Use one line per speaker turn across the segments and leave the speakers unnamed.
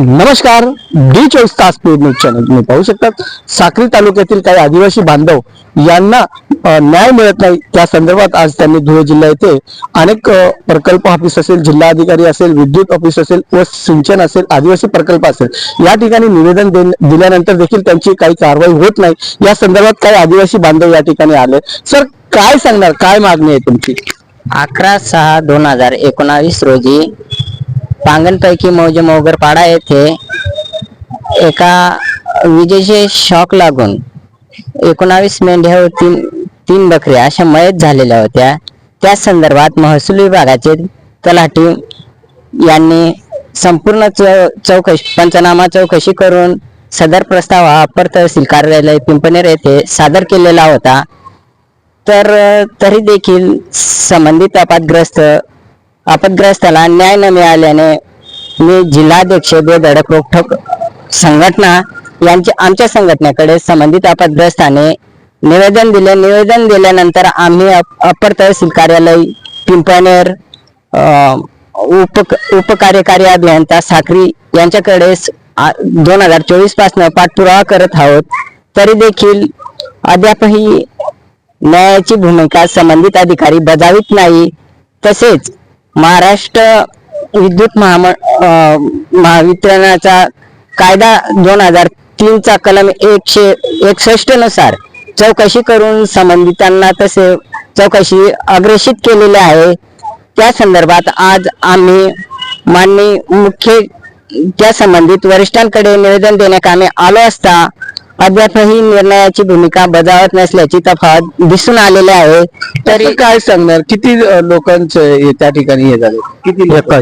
नमस्कार डी चोवीस तास पेड न्यूज चॅनल. तुम्ही पाहू शकतात साक्री तालुक्यातील काही आदिवासी बांधव यांना न्याय मिळत नाही. त्या संदर्भात आज त्यांनी धुळे जिल्हा येथे अनेक प्रकल्प ऑफिस असेल जिल्हा अधिकारी असेल विद्युत ऑफिस असेल व सिंचन असेल आदिवासी प्रकल्प असेल. या ठिकाणी निवेदन दिल्यानंतर देखील त्यांची काही कारवाई होत नाही. या संदर्भात काही आदिवासी बांधव या ठिकाणी आले. सर काय सांगणार? काय मागणी आहे तुमची?
अकरा सहा दोन हजार एकोणावीस रोजी पांगणपैकी मौजे मोगरपाडा येथे एका विजेचे शॉक लागून एकोणावीस मेंढ्या तीन तीन बकऱ्या अशा मयत झालेल्या होत्या. त्या संदर्भात महसूल विभागाचे तलाठी यांनी संपूर्ण चौ चौकशी पंचनामा चौकशी करून सदर प्रस्ताव हा अप्पर तहसील कार्यालय पिंपनेर येथे सादर केलेला होता. तर तरी देखील संबंधित अपातग्रस्त आपदग्रस्ताला न्याय न मिळाल्याने मी जिल्हाध्यक्ष बेधडक रोखोक संघटना यांच्या आमच्या संघटनेकडे संबंधित आपदग्रस्ताने निवेदन दिले. निवेदन दिल्यानंतर आम्ही अप- अप्पर तहसील कार्यालय पिंपनेर उप उपकार्यकारी अभियंता साखरी यांच्याकडे दोन हजार चोवीसपासून पाठपुरावा करत आहोत. तरी देखील अद्यापही न्यायाची भूमिका संबंधित अधिकारी बजावित नाही. तसेच महाराष्ट्र विद्युत महाम महावितरणाचा कायदा दोन हजार तीनचा कलम एकशे एकसष्टनुसार चौकशी करून संबंधितांना तसे चौकशी अग्रेषित केलेली आहे. त्या संदर्भात आज आम्ही माननीय मुख्य त्या संबंधित वरिष्ठांकडे निवेदन देण्यात आम्ही आलो असता अद्यापही निर्णयाची भूमिका बजावत नसल्याची तफावत दिसून आलेली आहे.
तरी काय सांगणार? किती लोकांचं हे त्या ठिकाणी हे झाले? किती लोक?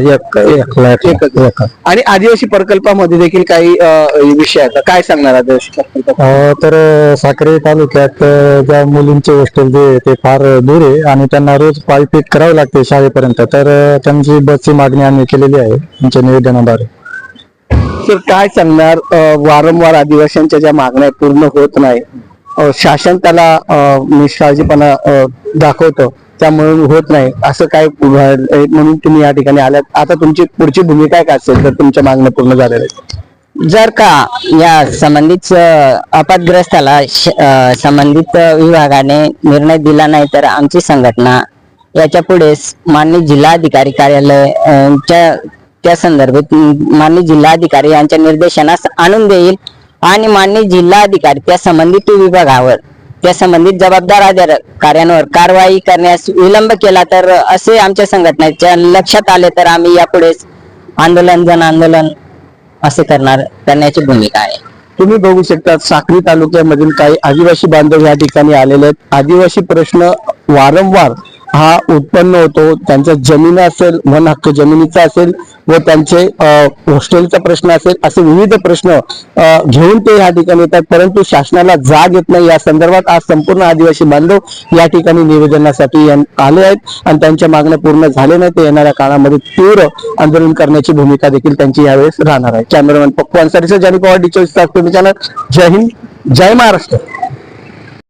एकच. आणि आदिवासी प्रकल्पामध्ये देखील काही अ, विषय आहेत. काय सांगणार आदिवासी प्रकल्प
अ, तर अ, साक्री तालुक्यात अ, ज्या मुलींचे हॉस्टेल जे आहे ते फार दूर आहे आणि त्यांना रोज पायपीट करावी लागते शाळेपर्यंत. तर अ, त्यांची बसची मागणी आम्ही केलेली आहे. तुमच्या निवेदनाद्वारे.
सर काय सांगणार? वारंवार आदिवासींच्या ज्या मागण्या पूर्ण होत नाही शासन त्याला निष्काळजीपणा दाखवतं. त्यामुळे होत नाही. असं काय म्हणून तुम्ही या ठिकाणी आल्यात. आता तुमची पुढची भूमिका काय असेल तर तुमच्या मागण्या पूर्ण झालेल्या आहेत?
जर का या संबंधित अ, संबंधित विभागाने निर्णय दिला नाही तर आमची संघटना याच्यापुढे माननीय जिल्हाधिकारी कार्यालय च्या त्या संदर्भात माननीय जिल्हाधिकारी यांच्या निर्देशनास आणून देईल आणि माननीय जिल्हाधिकारी त्या संबंधित विभागावर त्या संबंधित जबाबदार अधिकाऱ्यांवर कारवाई करण्यास विलंब केला तर असे आमच्या संघटनेच्या लक्षात आले तर आम्ही यापुढेच आंदोलन जन आंदोलन असे करणार करण्याची भूमिका आहे.
तुम्ही बघू शकता साक्री तालुक्यामधील काही आदिवासी बांधव या ठिकाणी आलेले आहेत. आदिवासी प्रश्न वारंवार हा उत्पन्न होतो त्यांचा जमीन असेल वन हक्क जमिनीचा असेल व त्यांचे हॉस्टेलचा प्रश्न असेल असे विविध प्रश्न घेऊन ते या ठिकाणी येतात. परंतु शासनाला जाग येत नाही. या संदर्भात आज संपूर्ण आदिवासी बांधव या ठिकाणी निवेदनासाठी आले आहेत आणि त्यांच्या मागण्या पूर्ण झाले नाही ते येणाऱ्या काळामध्ये तीव्र आंदोलन करण्याची भूमिका देखील त्यांची यावेळेस राहणार आहे. कॅमेरामॅन पप्पू अन्सारीसह जानी पवार डी चोवीस तास चॅनल. जय हिंद जय महाराष्ट्र.